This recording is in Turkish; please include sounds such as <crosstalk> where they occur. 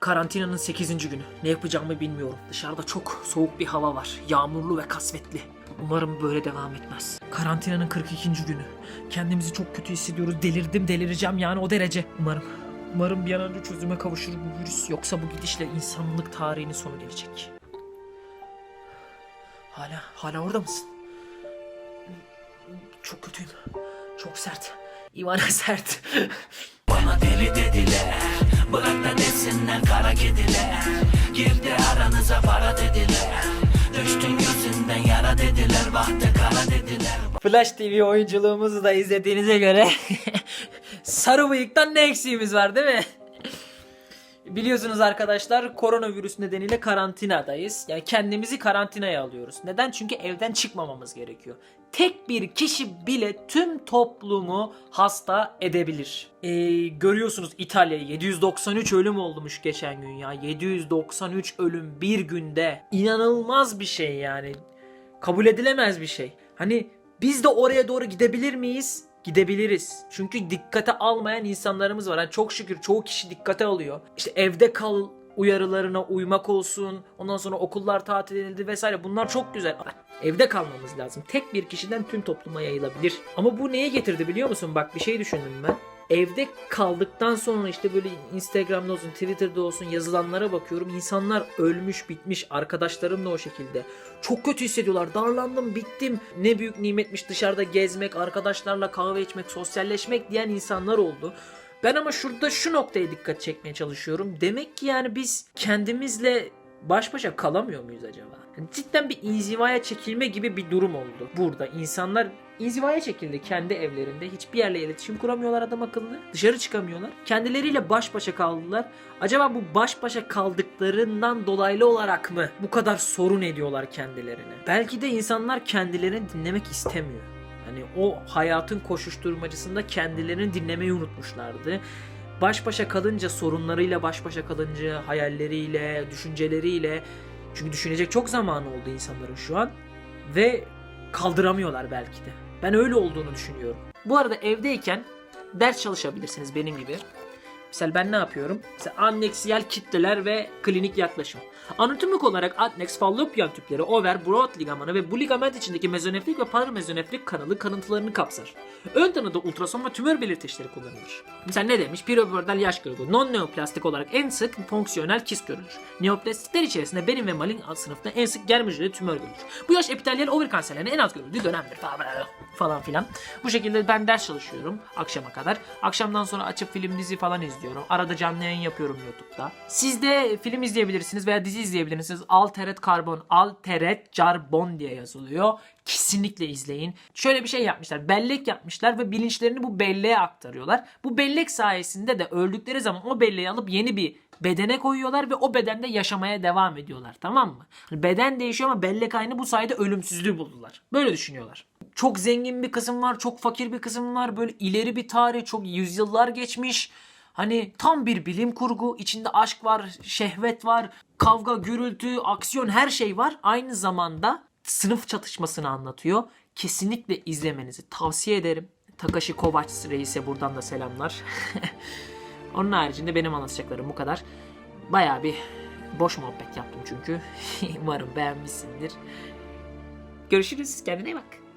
Karantinanın 8. günü. Ne yapacağımı bilmiyorum. Dışarıda çok soğuk bir hava var. Yağmurlu ve kasvetli. Umarım böyle devam etmez. Karantinanın 42. günü. Kendimizi çok kötü hissediyoruz. Delirdim delireceğim yani o derece. Umarım. Umarım bir an önce çözüme kavuşur bu virüs. Yoksa bu gidişle insanlık tarihinin sonu gelecek. Hala, hala orada mısın? Çok kötüyüm. Çok sert. Ivana <laughs> sert. Bana deli dediler Bırak da desinler kara kediler Girdi aranıza para dediler. Düştün gözünden yara dediler. Bahtı kara dediler. Flash TV oyunculuğumuzu da izlediğinize göre <laughs> sarı bıyıktan ne eksiğimiz var değil mi? Biliyorsunuz arkadaşlar koronavirüs nedeniyle karantinadayız. Yani kendimizi karantinaya alıyoruz. Neden? Çünkü evden çıkmamamız gerekiyor. Tek bir kişi bile tüm toplumu hasta edebilir. Ee, görüyorsunuz İtalya 793 ölüm olmuş geçen gün ya. 793 ölüm bir günde. İnanılmaz bir şey yani kabul edilemez bir şey. Hani biz de oraya doğru gidebilir miyiz? Gidebiliriz. Çünkü dikkate almayan insanlarımız var. Yani çok şükür çoğu kişi dikkate alıyor. İşte evde kal uyarılarına uymak olsun. Ondan sonra okullar tatil edildi vesaire. Bunlar çok güzel. Evde kalmamız lazım. Tek bir kişiden tüm topluma yayılabilir. Ama bu neye getirdi biliyor musun? Bak bir şey düşündüm ben. Evde kaldıktan sonra işte böyle Instagram'da olsun, Twitter'da olsun yazılanlara bakıyorum. İnsanlar ölmüş, bitmiş. Arkadaşlarım da o şekilde. Çok kötü hissediyorlar. Darlandım, bittim. Ne büyük nimetmiş dışarıda gezmek, arkadaşlarla kahve içmek, sosyalleşmek diyen insanlar oldu. Ben ama şurada şu noktaya dikkat çekmeye çalışıyorum. Demek ki yani biz kendimizle baş başa kalamıyor muyuz acaba? Yani cidden bir inzivaya çekilme gibi bir durum oldu. Burada insanlar inzivaya çekildi kendi evlerinde. Hiçbir yerle iletişim kuramıyorlar adam akıllı. Dışarı çıkamıyorlar. Kendileriyle baş başa kaldılar. Acaba bu baş başa kaldıklarından dolaylı olarak mı bu kadar sorun ediyorlar kendilerine? Belki de insanlar kendilerini dinlemek istemiyor. Hani o hayatın koşuşturmacısında kendilerini dinlemeyi unutmuşlardı. Baş başa kalınca sorunlarıyla baş başa kalınca hayalleriyle, düşünceleriyle çünkü düşünecek çok zamanı oldu insanların şu an ve kaldıramıyorlar belki de. Ben öyle olduğunu düşünüyorum. Bu arada evdeyken ders çalışabilirsiniz benim gibi. Mesela ben ne yapıyorum? Mesela anneksiyel kitleler ve klinik yaklaşım. Anatomik olarak adneks fallopian tüpleri, over, broad ligamanı ve bu ligament içindeki mezonefrik ve paramezonefrik kanalı kanıntılarını kapsar. Ön tanıda ultrason ve tümör belirteçleri kullanılır. Mesela ne demiş? Piroborder yaş grubu. Non-neoplastik olarak en sık fonksiyonel kist görülür. Neoplastikler içerisinde benim ve malin sınıfta en sık germ hücreli tümör görülür. Bu yaş epitelyal over kanserlerinin en az görüldüğü dönemdir falan filan. Bu şekilde ben ders çalışıyorum akşama kadar. Akşamdan sonra açıp film dizi falan izliyorum. Arada canlı yayın yapıyorum YouTube'da. Siz de film izleyebilirsiniz veya dizi izleyebilirsiniz. Alteret Karbon, Alteret Carbon diye yazılıyor. Kesinlikle izleyin. Şöyle bir şey yapmışlar. Bellek yapmışlar ve bilinçlerini bu belleğe aktarıyorlar. Bu bellek sayesinde de öldükleri zaman o belleği alıp yeni bir bedene koyuyorlar ve o bedende yaşamaya devam ediyorlar. Tamam mı? Hani Beden değişiyor ama bellek aynı bu sayede ölümsüzlüğü buldular. Böyle düşünüyorlar. Çok zengin bir kısım var, çok fakir bir kısım var. Böyle ileri bir tarih, çok yüzyıllar geçmiş. Hani tam bir bilim kurgu. içinde aşk var, şehvet var, kavga, gürültü, aksiyon her şey var. Aynı zamanda sınıf çatışmasını anlatıyor. Kesinlikle izlemenizi tavsiye ederim. Takashi Kovacs reise buradan da selamlar. <laughs> Onun haricinde benim anlatacaklarım bu kadar. Bayağı bir boş muhabbet yaptım çünkü. <laughs> Umarım beğenmişsindir. Görüşürüz. Kendine bak.